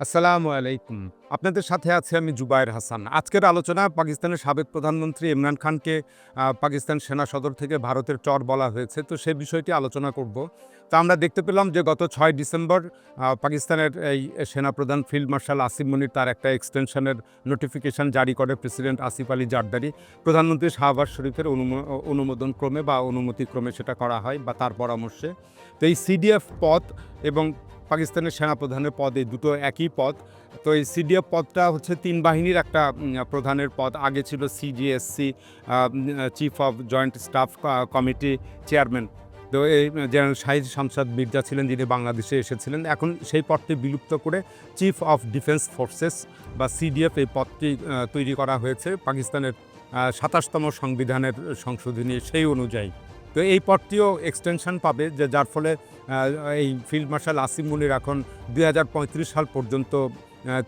আসসালামু আলাইকুম। আপনাদের সাথে আছে আমি জুবায়ের হাসান। আজকের আলোচনা পাকিস্তানের সাবেক প্রধানমন্ত্রী ইমরান খানকে পাকিস্তান সেনা সদর থেকে ভারতের চর বলা হয়েছে। তো সে বিষয়টি আলোচনা করব। তা আমরা দেখতে পেলাম যে গত ছয় ডিসেম্বর পাকিস্তানের এই সেনাপ্রধান ফিল্ড মার্শাল আসিফ মনির তার একটা এক্সটেনশনের নোটিফিকেশন জারি করে প্রেসিডেন্ট আসিফ আলী জারদারি। প্রধানমন্ত্রী শাহবাজ শরীফের অনুমো- অনুমোদন ক্রমে বা অনুমতি ক্রমে সেটা করা হয় বা তার পরামর্শে। তো এই সিডিএফ পথ এবং পাকিস্তানের সেনাপ্রধানের পদ, এই দুটো একই পদ। তো এই সিডিএফ পদটা হচ্ছে তিন বাহিনীর একটা প্রধানের পদ। আগে ছিল CJSC chief of joint staff committee chairman তো এই জেনারেল শাহিদ শামসাদ মির্জা ছিলেন যিনি বাংলাদেশে এসেছিলেন। এখন সেই পদটি বিলুপ্ত করে চিফ অফ ডিফেন্স ফোর্সেস বা সিডিএফ এই পদটি তৈরি করা হয়েছে পাকিস্তানের সাতাশতম সংবিধানের সংশোধনী সেই অনুযায়ী। তো এই পদটিও এক্সটেনশন পাবে, যে যার ফলে এই ফিল্ড মার্শাল আসিম মুনির এখন দু হাজার পঁয়ত্রিশ সাল পর্যন্ত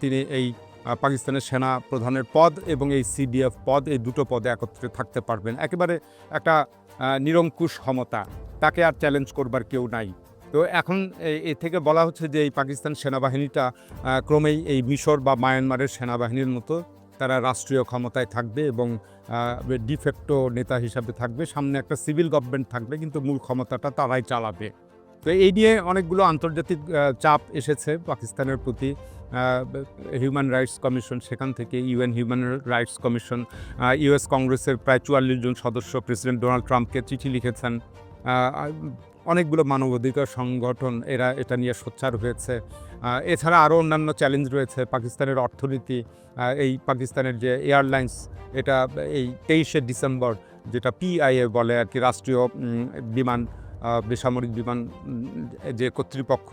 তিনি এই পাকিস্তানের সেনা প্রধানের পদ এবং এই সিডিএফ পদ, এই দুটো পদে একত্রে থাকতে পারবেন। একেবারে একটা নিরঙ্কুশ ক্ষমতা, তাকে আর চ্যালেঞ্জ করবার কেউ নাই। তো এখন এ- এ থেকে বলা হচ্ছে যে এই পাকিস্তান সেনাবাহিনীটা ক্রমেই এই মিশর বা মায়ানমারের সেনাবাহিনীর মতো তারা রাষ্ট্রীয় ক্ষমতায় থাকবে এবং ডিফেক্টো নেতা হিসাবে থাকবে। সামনে একটা সিভিল গভর্নমেন্ট থাকবে, কিন্তু মূল ক্ষমতাটা তারাই চালাবে। তো এই নিয়ে অনেকগুলো আন্তর্জাতিক চাপ এসেছে পাকিস্তানের প্রতি। হিউম্যান রাইটস কমিশন সেখান থেকে UN human rights commission US কংগ্রেসের প্রায় চুয়াল্লিশ জন সদস্য প্রেসিডেন্ট ডোনাল্ড ট্রাম্পকে চিঠি লিখেছেন। অনেকগুলো মানবাধিকার সংগঠন এরা এটা নিয়ে সোচ্চার হয়েছে। এছাড়া আরও অন্যান্য চ্যালেঞ্জ রয়েছে পাকিস্তানের অর্থনীতি। এই পাকিস্তানের যে এয়ারলাইন্স এটা এই তেইশে ডিসেম্বর যেটা পিআইএ বলে আর কি, রাষ্ট্রীয় বিমান বেসামরিক বিমান যে কর্তৃপক্ষ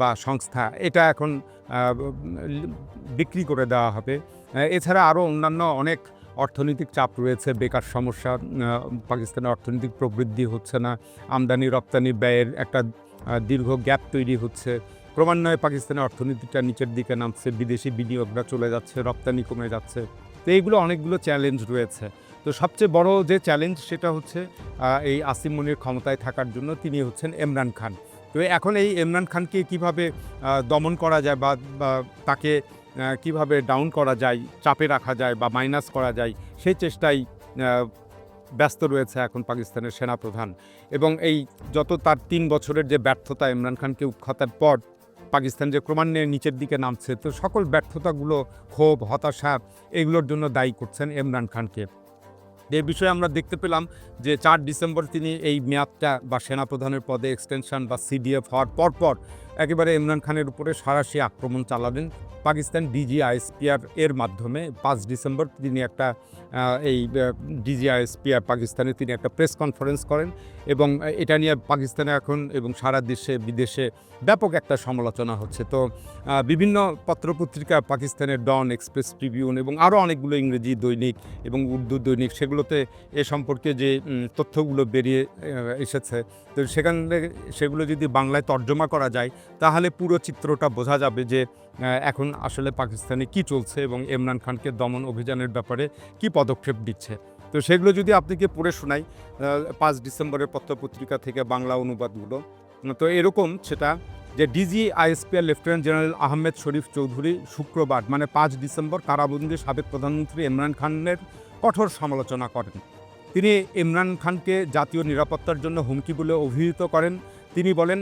বা সংস্থা, এটা এখন বিক্রি করে দেওয়া হবে। এছাড়া আরও অন্যান্য অনেক অর্থনৈতিক চাপ রয়েছে, বেকার সমস্যা পাকিস্তানের অর্থনৈতিক প্রবৃদ্ধি হচ্ছে না, আমদানি, রপ্তানি ব্যয়ের একটা দীর্ঘ গ্যাপ তৈরি হচ্ছে। ক্রমান্বয়ে পাকিস্তানের অর্থনীতিটা নিচের দিকে নামছে, বিদেশি বিনিয়োগরা চলে যাচ্ছে, রপ্তানি কমে যাচ্ছে। তো এইগুলো অনেকগুলো চ্যালেঞ্জ রয়েছে। তো সবচেয়ে বড় যে চ্যালেঞ্জ সেটা হচ্ছে এই আসিম মনির ক্ষমতায় থাকার জন্য তিনি হচ্ছেন ইমরান খান। তো এখন এই ইমরান খানকে কীভাবে দমন করা যায় বা তাকে কীভাবে ডাউন করা যায়, চাপে রাখা যায় বা মাইনাস করা যায়, সেই চেষ্টাই ব্যস্ত রয়েছে এখন পাকিস্তানের সেনাপ্রধান। এবং এই যত তার তিন বছরের যে ব্যর্থতা ইমরান খানকে উৎখাতার পর পাকিস্তান যে ক্রমান্বয়ে নিচের দিকে নামছে, তো সকল ব্যর্থতাগুলো, ক্ষোভ, হতাশা, এগুলোর জন্য দায়ী করছেন ইমরান খানকে। এ বিষয়ে আমরা দেখতে পেলাম যে চার ডিসেম্বর তিনি এই মেয়াদটা বা সেনাপ্রধানের পদে এক্সটেনশন বা সিডিএফ হওয়ার পরপর একেবারে ইমরান খানের উপরে সারাশি আক্রমণ চালালেন। পাকিস্তান ডিজিআইএসপিআর এর মাধ্যমে পাঁচ ডিসেম্বর তিনি একটা এই ডিজিআইএসপিআর পাকিস্তানে তিনি একটা প্রেস কনফারেন্স করেন এবং এটা নিয়ে পাকিস্তানে এখন এবং সারা দেশে, বিদেশে ব্যাপক একটা সমালোচনা হচ্ছে। তো বিভিন্ন পত্রপত্রিকা পাকিস্তানের ডন এক্সপ্রেস ট্রিবিউন এবং আরও অনেকগুলো ইংরেজি দৈনিক এবং উর্দু দৈনিক সেগুলোতে এ সম্পর্কে যে তথ্যগুলো বেরিয়ে এসেছে, তো সেখানে সেগুলো যদি বাংলায় তর্জমা করা যায়, তাহলে পুরো চিত্রটা বোঝা যাবে যে এখন আসলে পাকিস্তানে কি চলছে এবং ইমরান খানকে দমন অভিযানের ব্যাপারে কি পদক্ষেপ দিচ্ছে তো সেগুলো যদি আপনাকে পড়ে শোনাই পাঁচ ডিসেম্বরের পত্রপত্রিকা থেকে বাংলা অনুবাদগুলো। তো এরকম সেটা যে DG ISPR lieutenant general Ahmed Sharif Chaudhry শুক্রবার মানে পাঁচ ডিসেম্বর কারাবন্দি সাবেক প্রধানমন্ত্রী ইমরান খানের কঠোর সমালোচনা করেন। তিনি ইমরান খানকে জাতীয় নিরাপত্তার জন্য হুমকি বলে অভিহিত করেন। তিনি বলেন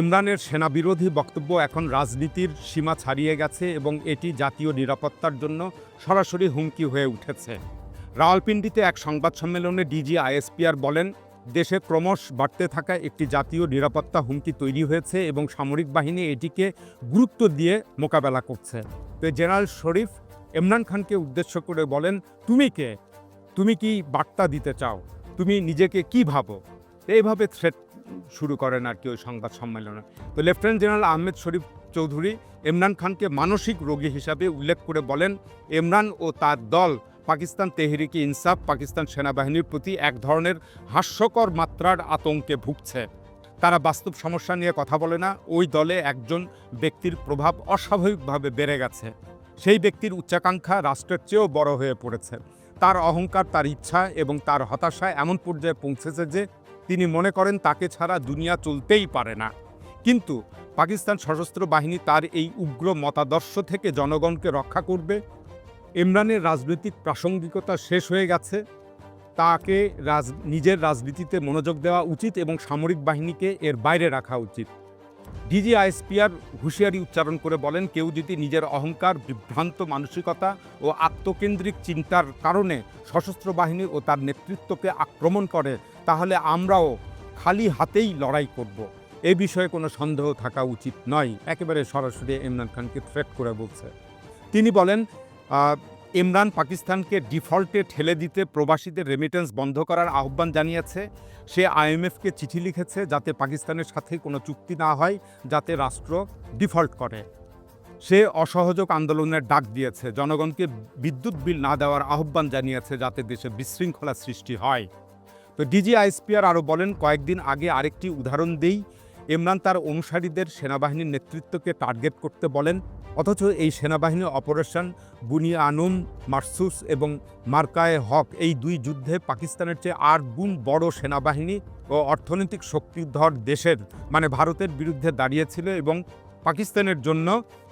ইমরানের সেনাবিরোধী বক্তব্য এখন রাজনীতির সীমা ছাড়িয়ে গেছে এবং এটি জাতীয় নিরাপত্তার জন্য সরাসরি হুমকি হয়ে উঠেছে। রাওয়ালপিন্ডিতে এক সংবাদ সম্মেলনে ডিজি আইএসপিআর বলেন, দেশে ক্রমশ বাড়তে থাকা একটি জাতীয় নিরাপত্তা হুমকি তৈরি হয়েছে এবং সামরিক বাহিনী এটিকে গুরুত্ব দিয়ে মোকাবেলা করছে। তো জেনারেল শরীফ ইমরান খানকে উদ্দেশ্য করে বলেন, তুমি কে? তুমি কি বার্তা দিতে চাও? তুমি নিজেকে কি ভাবো? এইভাবে থ্রেট শুরু করেন আর কি ওই সংবাদ সম্মেলনে। তো লেফটেন্যান্ট জেনারেল আহমেদ শরীফ চৌধুরী ইমরান খানকে মানসিক রোগী হিসাবে উল্লেখ করে বলেন, ইমরান ও তার দল পাকিস্তান তেহরিকি ইনসাফ, পাকিস্তান সেনাবাহিনীর প্রতি এক ধরনের হাস্যকর মাত্রার আতঙ্কে ভুগছে। তারা বাস্তব সমস্যা নিয়ে কথা বলে না, ওই দলে একজন ব্যক্তির প্রভাব অস্বাভাবিকভাবে বেড়ে গেছে। সেই ব্যক্তির উচ্চাকাঙ্ক্ষা রাষ্ট্রের চেয়েও বড় হয়ে পড়েছে। তার অহংকার, তার ইচ্ছা এবং তার হতাশা এমন পর্যায়ে পৌঁছেছে যে তিনি মনে করেন তাকে ছাড়া দুনিয়া চলতেই পারে না। কিন্তু পাকিস্তান সশস্ত্র বাহিনী তার এই উগ্র মতাদর্শ থেকে জনগণকে রক্ষা করবে। ইমরানের রাজনৈতিক প্রাসঙ্গিকতা শেষ হয়ে গেছে। তাকে রাজ, নিজের রাজনীতিতে মনোযোগ দেওয়া উচিত এবং সামরিক বাহিনীকে এর বাইরে রাখা উচিত। ডিজি আইএসপিআর হুঁশিয়ারি উচ্চারণ করে বলেন, কেউ যদি নিজের অহংকার, বিভ্রান্ত মানসিকতা ও আত্মকেন্দ্রিক চিন্তার কারণে সশস্ত্র বাহিনী ও তার নেতৃত্বকে আক্রমণ করে তাহলে আমরাও খালি হাতেই লড়াই করব। এ বিষয়ে কোনো সন্দেহ থাকা উচিত নয়, একেবারে সরাসরি ইমরান খানকে থ্রেট করে বলছে। তিনি বলেন ইমরান পাকিস্তানকে ডিফল্টে ঠেলে দিতে প্রবাসীদের রেমিটেন্স বন্ধ করার আহ্বান জানিয়েছে। সে আইএমএফকে চিঠি লিখেছে যাতে পাকিস্তানের সাথে কোনো চুক্তি না হয়, যাতে রাষ্ট্র ডিফল্ট করে। সে অসহযোগ আন্দোলনের ডাক দিয়েছে। জনগণকে বিদ্যুৎ বিল না দেওয়ার আহ্বান জানিয়েছে যাতে দেশে বিশৃঙ্খলা সৃষ্টি হয়। তো ডিজি আইএসপিআর আরও বলেন, কয়েকদিন আগে আরেকটি উদাহরণ দেই ইমরান তার অনুসারীদের সেনাবাহিনীর নেতৃত্বকে টার্গেট করতে বলেন, অথচ এই সেনাবাহিনী অপারেশন বুনিয়া আনুম মারসুস এবং মার্কায়ে হক এই দুই যুদ্ধে পাকিস্তানের চেয়ে আট গুণ বড় সেনাবাহিনী ও অর্থনৈতিক শক্তিধর দেশের মানে ভারতের বিরুদ্ধে দাঁড়িয়েছিল এবং পাকিস্তানের জন্য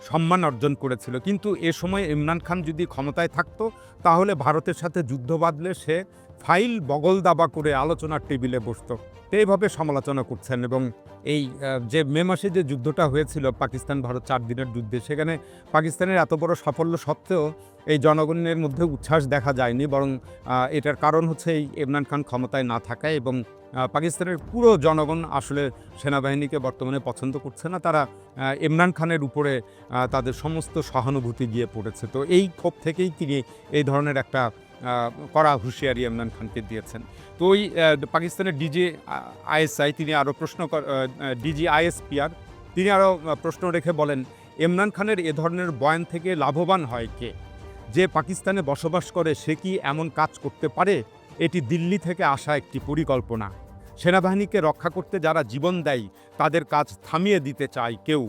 সম্মান অর্জন করেছিল। কিন্তু এ সময় ইমরান খান যদি ক্ষমতায় থাকতো, তাহলে ভারতের সাথে যুদ্ধ বাঁধলে সে ফাইল বগল দাবা করে আলোচনার টেবিলে বসত। এইভাবে সমালোচনা করছেন এবং এই যে মে মাসে যে যুদ্ধটা হয়েছিল, পাকিস্তান ভারত চার দিনের যুদ্ধে, সেখানে পাকিস্তানের এত বড় সাফল্য সত্ত্বেও এই জনগণের মধ্যে উচ্ছ্বাস দেখা যায়নি, বরং এটার কারণ হচ্ছে এই ইমরান খান ক্ষমতায় না থাকায় এবং পাকিস্তানের পুরো জনগণ আসলে সেনাবাহিনীকে বর্তমানে পছন্দ করছে না। তারা ইমরান খানের উপরে তাদের সমস্ত সহানুভূতি গিয়ে পড়েছে। তো এই ক্ষোভ থেকেই তিনি এই ধরনের একটা কড়া হুঁশিয়ারি ইমরান খানকে দিয়েছেন। তো ওই পাকিস্তানের ডিজি আইএসআই তিনি আরও প্রশ্ন ডিজি আইএসপিআর তিনি আরও প্রশ্ন রেখে বলেন, ইমরান খানের এ ধরনের বয়ান থেকে লাভবান হয় কে? যে পাকিস্তানে বসবাস করে সে কি এমন কাজ করতে পারে? এটি দিল্লি থেকে আসা একটি পরিকল্পনা। সেনাবাহিনীকে রক্ষা করতে যারা জীবন দেয়, তাদের কাজ থামিয়ে দিতে চায় কেউ।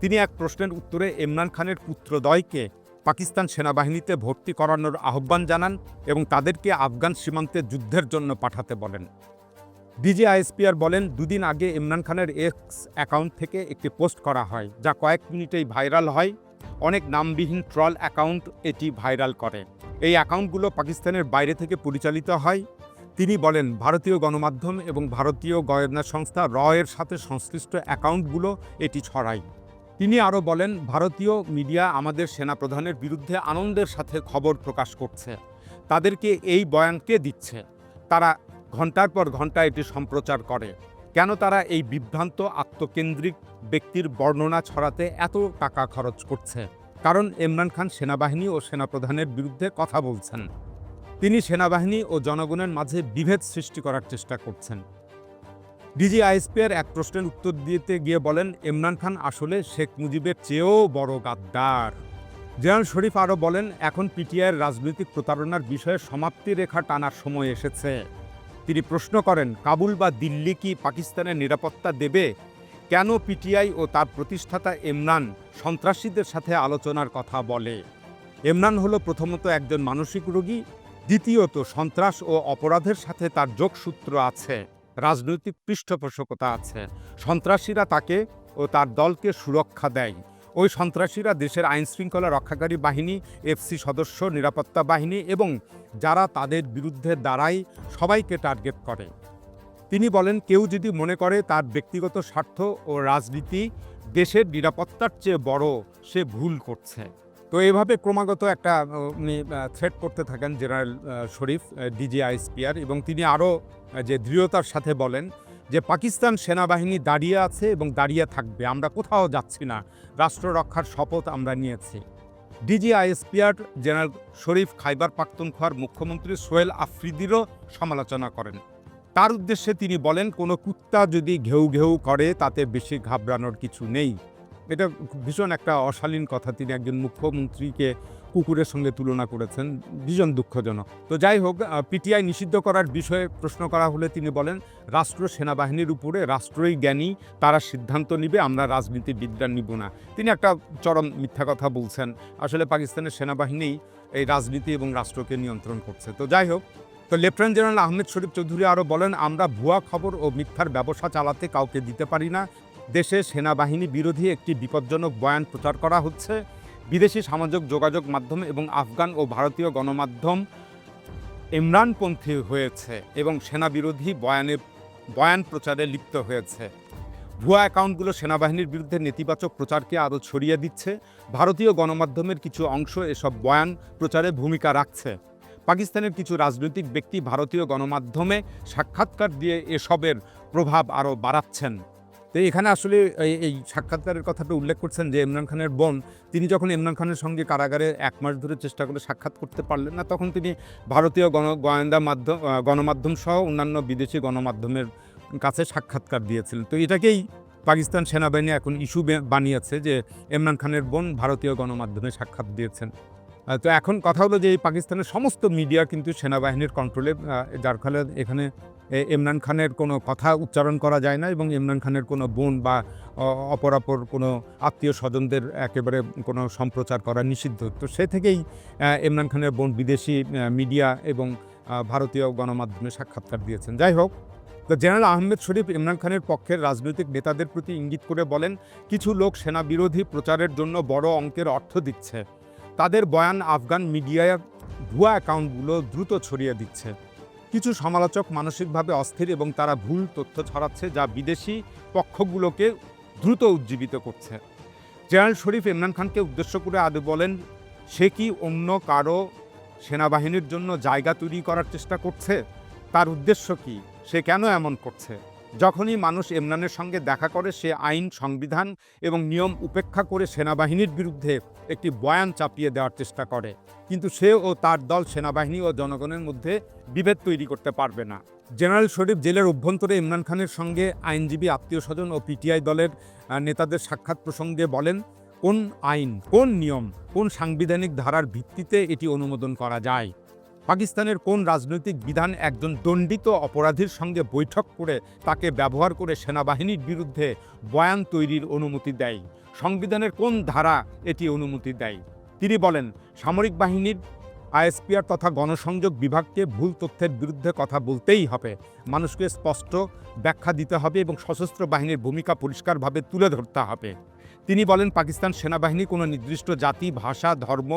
তিনি এক প্রশ্নের উত্তরে, ইমরান খানের পুত্রদয়কে পাকিস্তান সেনাবাহিনীতে ভর্তি করানোর আহ্বান জানান এবং তাদেরকে আফগান সীমান্তে যুদ্ধের জন্য পাঠাতে বলেন। ডিজি আইএসপিআর বলেন, দুদিন আগে ইমরান খানের এক্স অ্যাকাউন্ট থেকে একটি পোস্ট করা হয়, যা কয়েক মিনিটেই ভাইরাল হয়। অনেক নামবিহীন ট্রল অ্যাকাউন্ট এটি ভাইরাল করে। এই অ্যাকাউন্টগুলো পাকিস্তানের বাইরে থেকে পরিচালিত হয়। তিনি বলেন, ভারতীয় গণমাধ্যম এবং ভারতীয় গোয়েন্দা সংস্থা র এর সাথে সংশ্লিষ্ট অ্যাকাউন্টগুলো এটি ছড়ায়। তিনি আরও বলেন, ভারতীয় মিডিয়া আমাদের সেনাপ্রধানের বিরুদ্ধে আনন্দের সাথে খবর প্রকাশ করছে। তাদেরকে এই বয়ানকে দিচ্ছে। তারা ঘণ্টার পর ঘণ্টা এটি সম্প্রচার করে। কেন তারা এই বিভ্রান্ত, আত্মকেন্দ্রিক ব্যক্তির বর্ণনা ছড়াতে এত টাকা খরচ করছে? কারণ ইমরান খান সেনাবাহিনী ও সেনাপ্রধানের বিরুদ্ধে কথা বলছেন। তিনি সেনাবাহিনী ও জনগণের মাঝে বিভেদ সৃষ্টি করার চেষ্টা করছেন। ডিজি আইএসপিআর এক প্রশ্নের উত্তর দিতে গিয়ে বলেন, ইমরান খান আসলে শেখ মুজিবের চেয়েও বড় গাদ্দার। জেনারেল শরীফ আরও বলেন, এখন পিটিআইয়ের রাজনৈতিক প্রতারণার বিষয়ে সমাপ্তি রেখা টানার সময় এসেছে। তিনি প্রশ্ন করেন, কাবুল বা দিল্লি কি পাকিস্তানের নিরাপত্তা দেবে? কেন পিটিআই ও তার প্রতিষ্ঠাতা ইমরান সন্ত্রাসীদের সাথে আলোচনার কথা বলে? ইমরান হলো প্রথমত একজন মানসিক রোগী, দ্বিতীয়ত সন্ত্রাস ও অপরাধের সাথে তার যোগসূত্র আছে। রাজনৈতিক পৃষ্ঠপোষকতা আছে। সন্ত্রাসীরা তাকে ও তার দলকে সুরক্ষা দেয়। ওই সন্ত্রাসীরা দেশের আইন শৃঙ্খলা রক্ষাকারী বাহিনী, এফসি সদস্য, নিরাপত্তা বাহিনী এবং যারা তাদের বিরুদ্ধে দাঁড়ায় সবাইকে টার্গেট করে। তিনি বলেন, কেউ যদি মনে করে তার ব্যক্তিগত স্বার্থ ও রাজনীতি দেশের নিরাপত্তার চেয়ে বড়, সে ভুল করছে। তো এভাবে ক্রমাগত একটা উনি থ্রেট করতে থাকেন জেনারেল শরীফ ডিজি আইএসপিআর এবং তিনি আরও যে দৃঢ়তার সাথে বলেন যে পাকিস্তান সেনাবাহিনী দাঁড়িয়ে আছে এবং দাঁড়িয়ে থাকবে, আমরা কোথাও যাচ্ছি না, রাষ্ট্র রক্ষার শপথ আমরা নিয়েছি। DG ISPR general Sharif Khyber পাখতুনখোয়ার মুখ্যমন্ত্রী সোহেল আফ্রিদিরও সমালোচনা করেন। তার উদ্দেশ্যে তিনি বলেন, কোনো কুত্তা যদি ঘেউ ঘেউ করে, তাতে বেশি ঘাবড়ানোর কিছু নেই। এটা ভীষণ একটা অশালীন কথা। তিনি একজন মুখ্যমন্ত্রীকে কুকুরের সঙ্গে তুলনা করেছেন, ভীষণ দুঃখজনক। তো যাই হোক পিটিআই নিষিদ্ধ করার বিষয়ে প্রশ্ন করা হলে তিনি বলেন, রাষ্ট্র সেনাবাহিনীর উপরে রাষ্ট্রই জ্ঞানী, তারা সিদ্ধান্ত নিবে, আমরা রাজনীতিবিদরা নিব না। তিনি একটা চরম মিথ্যা কথা বলছেন। আসলে পাকিস্তানের সেনাবাহিনী এই রাজনীতি এবং রাষ্ট্রকে নিয়ন্ত্রণ করছে। তো যাই হোক, তো লেফটেন্যান্ট জেনারেল আহমেদ শরীফ চৌধুরী আরও বলেন, আমরা ভুয়া খবর ও মিথ্যার ব্যবসা চালাতে কাউকে দিতে পারি না দেশে সেনাবাহিনী বিরোধী একটি বিপজ্জনক বয়ান প্রচার করা হচ্ছে। বিদেশি সামাজিক যোগাযোগ মাধ্যম এবং আফগান ও ভারতীয় গণমাধ্যম ইমরানপন্থী হয়েছে এবং সেনা বিরোধী বয়ানে বয়ান প্রচারে লিপ্ত হয়েছে। ভুয়া অ্যাকাউন্টগুলো সেনাবাহিনীর বিরুদ্ধে নেতিবাচক প্রচারকে আরও ছড়িয়ে দিচ্ছে। ভারতীয় গণমাধ্যমের কিছু অংশ এসব বয়ান প্রচারে ভূমিকা রাখছে। পাকিস্তানের কিছু রাজনৈতিক ব্যক্তি ভারতীয় গণমাধ্যমে সাক্ষাৎকার দিয়ে এসবের প্রভাব আরও বাড়াচ্ছেন। তো এখানে আসলে এই- সাক্ষাৎকারের কথাটা উল্লেখ করছেন যে ইমরান খানের বোন, তিনি যখন ইমরান খানের সঙ্গে কারাগারে এক মাস ধরে চেষ্টা করে সাক্ষাৎ করতে পারলেন না, তখন তিনি ভারতীয় গণ, গোয়েন্দা মাধ্যম গণমাধ্যম সহ অন্যান্য বিদেশি গণমাধ্যমের কাছে সাক্ষাৎকার দিয়েছিলেন। তো এটাকেই পাকিস্তান সেনাবাহিনী এখন ইস্যু বানিয়েছে যে ইমরান খানের বোন ভারতীয় গণমাধ্যমে সাক্ষাৎ দিয়েছেন। তো এখন কথা হলো যে এই পাকিস্তানের সমস্ত মিডিয়া কিন্তু সেনাবাহিনীর কন্ট্রোলে যার ফলে এখানে ইমরান খানের কোনো কথা উচ্চারণ করা যায় না এবং ইমরান খানের কোনো বোন বা অপরাপর কোনো আত্মীয় স্বজনদের একেবারে কোনো সম্প্রচার করা নিষিদ্ধ। তো সে থেকেই ইমরান খানের বোন বিদেশি মিডিয়া এবং ভারতীয় গণমাধ্যমে সাক্ষাৎকার দিয়েছেন। যাই হোক তো জেনারেল আহমেদ শরীফ ইমরান খানের পক্ষের রাজনৈতিক নেতাদের প্রতি ইঙ্গিত করে বলেন, কিছু লোক সেনা বিরোধী প্রচারের জন্য বড় অঙ্কের অর্থ দিচ্ছে। তাদের বয়ান আফগান মিডিয়ায় ভুয়া অ্যাকাউন্টগুলো দ্রুত ছড়িয়ে দিচ্ছে। কিছু সমালোচক মানসিকভাবে অস্থির এবং তারা ভুল তথ্য ছড়াচ্ছে যা বিদেশি পক্ষগুলোকে দ্রুত উজ্জীবিত করছে। জেনারেল শরীফ ইমরান খানকে উদ্দেশ্য করে আদৌ বলেন, সে কি অন্য কারও সেনাবাহিনীর জন্য জায়গা তৈরি করার চেষ্টা করছে? তার উদ্দেশ্য কি? সে কেন এমন করছে? যখনই মানুষ ইমরানের সঙ্গে দেখা করে, সে আইন, সংবিধান এবং নিয়ম উপেক্ষা করে সেনাবাহিনীর বিরুদ্ধে একটি বয়ান চাপিয়ে দেওয়ার চেষ্টা করে। কিন্তু সে ও তার দল সেনাবাহিনী ও জনগণের মধ্যে বিভেদ তৈরি করতে পারবে না। জেনারেল শরীফ জেলের অভ্যন্তরে ইমরান খানের সঙ্গে আইনজীবী, আত্মীয় স্বজন ও পিটিআই দলের নেতাদের সাক্ষাৎ প্রসঙ্গে বলেন, কোন আইন, কোন নিয়ম, কোন সাংবিধানিক ধারার ভিত্তিতে এটি অনুমোদন করা যায়? পাকিস্তানের কোন রাজনৈতিক বিধান একজন দণ্ডিত অপরাধীর সঙ্গে বৈঠক করে তাকে ব্যবহার করে সেনাবাহিনীর বিরুদ্ধে বয়ান তৈরির অনুমতি দেয়? সংবিধানের কোন ধারা এটি অনুমতি দেয়? তিনি বলেন, সামরিক বাহিনীর আইএসপিআর তথা গণসংযোগ বিভাগকে ভুল তথ্যের বিরুদ্ধে কথা বলতেই হবে। মানুষকে স্পষ্ট ব্যাখ্যা দিতে হবে এবং সশস্ত্র বাহিনীর ভূমিকা পরিষ্কারভাবে তুলে ধরতে হবে। তিনি বলেন, পাকিস্তান সেনাবাহিনী কোনো নির্দিষ্ট জাতি, ভাষা, ধর্ম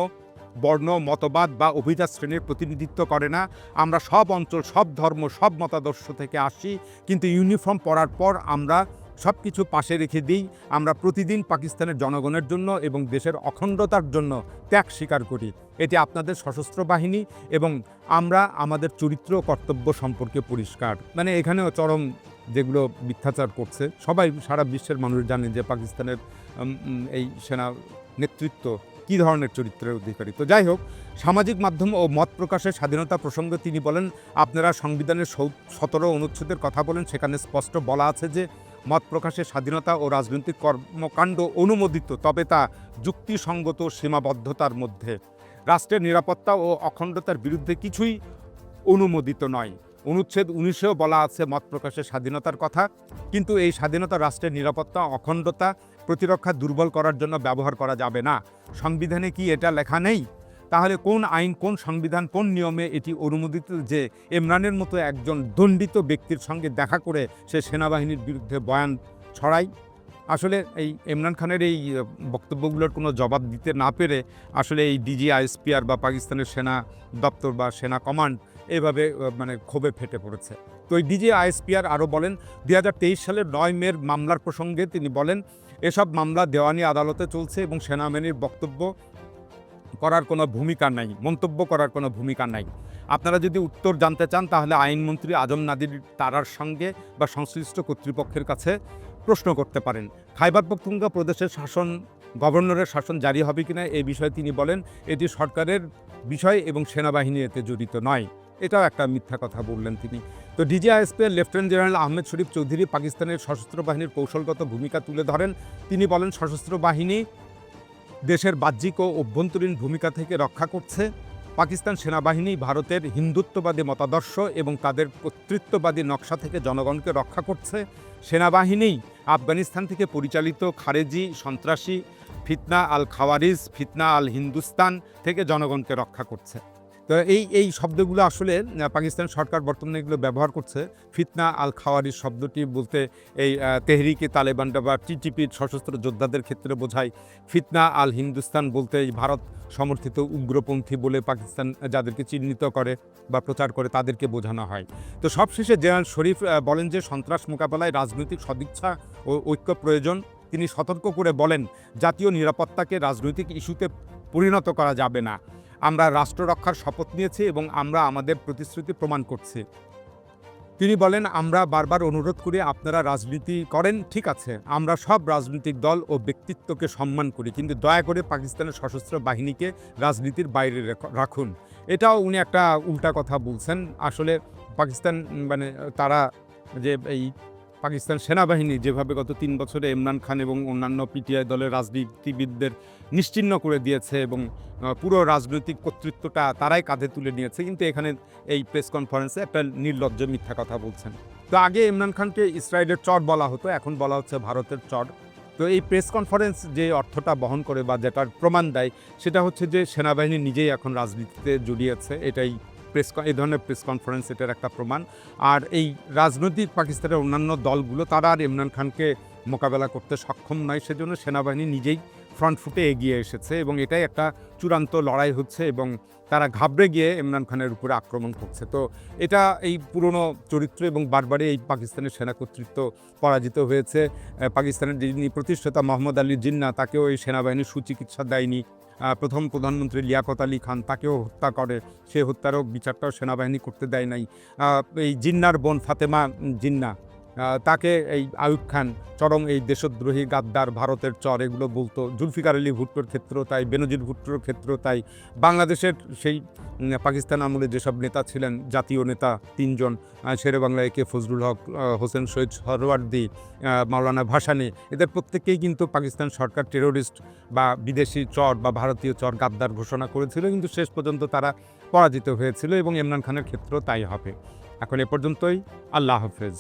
বর্ণ, মতবাদ বা অভিজাত শ্রেণির প্রতিনিধিত্ব করে না। আমরা সব অঞ্চল, সব ধর্ম, সব মতাদর্শ থেকে আসি। কিন্তু ইউনিফর্ম পরার পর আমরা সব কিছু পাশে রেখে দিই। আমরা প্রতিদিন পাকিস্তানের জনগণের জন্য এবং দেশের অখণ্ডতার জন্য ত্যাগ স্বীকার করি। এটি আপনাদের সশস্ত্র বাহিনী এবং আমরা আমাদের চরিত্র কর্তব্য সম্পর্কে পরিষ্কার। মানে এখানেও চরম যেগুলো মিথ্যাচার করছে, সবাই সারা বিশ্বের মানুষ জানে যে পাকিস্তানের এই সেনা নেতৃত্ব কী ধরনের চরিত্রের অধিকারী? তো যাই হোক, সামাজিক মাধ্যম ও মত প্রকাশের স্বাধীনতা প্রসঙ্গে তিনি বলেন, আপনারা সংবিধানের সতেরো অনুচ্ছেদের কথা বলেন, সেখানে স্পষ্ট বলা আছে যে, মত প্রকাশের স্বাধীনতা ও রাজনৈতিক কর্মকাণ্ড অনুমোদিত, তবে তা যুক্তিসঙ্গত সীমাবদ্ধতার মধ্যে। রাষ্ট্রের নিরাপত্তা ও অখণ্ডতার বিরুদ্ধে কিছুই অনুমোদিত নয়। অনুচ্ছেদ উনিশেও বলা আছে মত প্রকাশের স্বাধীনতার কথা, কিন্তু এই স্বাধীনতা রাষ্ট্রের নিরাপত্তা, অখণ্ডতা প্রতিরক্ষা দুর্বল করার জন্য ব্যবহার করা যাবে না। সংবিধানে কি এটা লেখা নেই? তাহলে কোন আইন, কোন সংবিধান, কোন নিয়মে এটি অনুমোদিত যে ইমরানের মতো একজন দণ্ডিত ব্যক্তির সঙ্গে দেখা করে সে সেনাবাহিনীর বিরুদ্ধে বয়ান ছড়ায়? আসলে এই ইমরান খানের এই বক্তব্যগুলোর কোনো জবাব দিতে না পেরে আসলে এই ডিজি, আইএসপিআর বা পাকিস্তানের সেনা দপ্তর বা সেনা কমান্ড এভাবে মানে ক্ষোভে ফেটে পড়েছে। তো এই ডিজি, আইএসপিআর আরও বলেন, দুই হাজার তেইশ সালের নয় মের মামলার প্রসঙ্গে তিনি বলেন এসব মামলা দেওয়ানি আদালতে চলছে এবং সেনাবাহিনীর বক্তব্য করার কোনো ভূমিকা নাই, মন্তব্য করার কোনো ভূমিকা নাই। আপনারা যদি উত্তর জানতে চান, তাহলে আইনমন্ত্রী আজম নাদির তারার সঙ্গে বা সংশ্লিষ্ট কর্তৃপক্ষের কাছে প্রশ্ন করতে পারেন। খাইবার পখতুঙ্গা প্রদেশের শাসন, গভর্নরের শাসন জারি হবে কিনা এই বিষয়ে তিনি বলেন, এটি সরকারের বিষয় এবং সেনাবাহিনী এতে জড়িত নয়। এটাও একটা মিথ্যা কথা বললেন তিনি। তো ডিজিআইএসপির লেফটেন্যান্ট জেনারেল আহমেদ শরীফ চৌধুরী পাকিস্তানের সশস্ত্র বাহিনীর কৌশলগত ভূমিকা তুলে ধরেন। তিনি বলেন, সশস্ত্র বাহিনী দেশের বাহ্যিক ও অভ্যন্তরীণ ভূমিকা থেকে রক্ষা করছে। পাকিস্তান সেনাবাহিনী ভারতের হিন্দুত্ববাদী মতাদর্শ এবং তাদের কর্তৃত্ববাদী নকশা থেকে জনগণকে রক্ষা করছে। সেনাবাহিনী আফগানিস্তান থেকে পরিচালিত খারেজি, সন্ত্রাসী, ফিতনা আল খাওয়ারিজ, ফিতনা আল হিন্দুস্তান থেকে জনগণকে রক্ষা করছে। তো এই এই শব্দগুলো আসলে পাকিস্তান সরকার বর্তমানে এগুলো ব্যবহার করছে। ফিতনা আল খাওয়ারির শব্দটি বলতে এই তেহরিকে তালেবানটা বা টিটিপির সশস্ত্র যোদ্ধাদের ক্ষেত্রে বোঝায়। ফিতনা আল হিন্দুস্তান বলতে এই ভারত সমর্থিত উগ্রপন্থী বলে পাকিস্তান যাদেরকে চিহ্নিত করে বা প্রচার করে তাদেরকে বোঝানো হয়। তো সবশেষে জেনারেল শরীফ বলেন যে সন্ত্রাস মোকাবেলায় রাজনৈতিক সদিচ্ছা ও ঐক্য প্রয়োজন। তিনি সতর্ক করে বলেন, জাতীয় নিরাপত্তাকে রাজনৈতিক ইস্যুতে পরিণত করা যাবে না। আমরা রাষ্ট্র রক্ষার শপথ নিয়েছি এবং আমরা আমাদের প্রতিশ্রুতি প্রমাণ করছি। তিনি বলেন, আমরা বারবার অনুরোধ করি, আপনারা রাজনীতি করেন, ঠিক আছে। আমরা সব রাজনৈতিক দল ও ব্যক্তিত্বকে সম্মান করি, কিন্তু দয়া করে পাকিস্তানের সশস্ত্র বাহিনীকে রাজনীতির বাইরে রাখুন। এটাও উনি একটা উল্টা কথা বলছেন। আসলে পাকিস্তান মানে তারা যে এই পাকিস্তান সেনাবাহিনী যেভাবে গত তিন বছরে ইমরান খান এবং অন্যান্য পিটিআই দলের রাজনীতিবিদদের নিশ্চিহ্ন করে দিয়েছে এবং পুরো রাজনৈতিক কর্তৃত্বটা তারাই কাঁধে তুলে নিয়েছে, কিন্তু এখানে এই প্রেস কনফারেন্সে একটা নির্লজ্জ মিথ্যা কথা বলছেন। তো আগে ইমরান খানকে ইসরায়েলের চর বলা হতো, এখন বলা হচ্ছে ভারতের চর। তো এই প্রেস কনফারেন্স যে অর্থটা বহন করে বা যেটার প্রমাণ দেয়, সেটা হচ্ছে যে সেনাবাহিনী নিজেই এখন রাজনীতিতে জড়িয়েছে, এটাই প্রেস এই ধরনের প্রেস কনফারেন্স এটার একটা প্রমাণ। আর এই রাজনৈতিক পাকিস্তানের অন্যান্য দলগুলো, তারা আর ইমরান খানকে মোকাবেলা করতে সক্ষম নয়, সেজন্য সেনাবাহিনী নিজেই ফ্রন্ট ফুটে এগিয়ে এসেছে এবং এটাই একটা চূড়ান্ত লড়াই হচ্ছে এবং তারা ঘাবড়ে গিয়ে ইমরান খানের উপরে আক্রমণ করছে। তো এটা এই পুরনো চরিত্র এবং বারবারই এই পাকিস্তানের সেনা কর্তৃত্ব পরাজিত হয়েছে। পাকিস্তানের যিনি প্রতিষ্ঠাতা মোহাম্মদ আলী জিন্না, তাকেও এই সেনাবাহিনী সুচিকিৎসা দেয়নি। প্রথম প্রধানমন্ত্রী লিয়াকত আলী খান তাকেও হত্যা করে। সে হত্যারও বিচারটাও সেনাবাহিনী করতে দেয় নাই। এই জিন্নার বোন ফাতেমা জিন্না তাকে এই আয়ুব খান চরম এই দেশদ্রোহী গাদ্দার, ভারতের চর, এগুলো বলতো। জুলফিকার আলী ভুট্টোর ক্ষেত্র তাই, বেনজির ভুট্টোর ক্ষেত্র তাই, বাংলাদেশের সেই পাকিস্তান আমলে যেসব নেতা ছিলেন, জাতীয় নেতা তিনজন শেরে বাংলা একে ফজলুল হক হোসেন শহীদ সরওয়ার্দি মাওলানা ভাসানি, এদের প্রত্যেকেই কিন্তু পাকিস্তান সরকার টেরোরিস্ট বা বিদেশি চর বা ভারতীয় চর গাদ্দার ঘোষণা করেছিল, কিন্তু শেষ পর্যন্ত তারা পরাজিত হয়েছিল এবং ইমরান খানের ক্ষেত্রেও তাই হবে। এখন এ পর্যন্তই, আল্লাহ হাফেজ।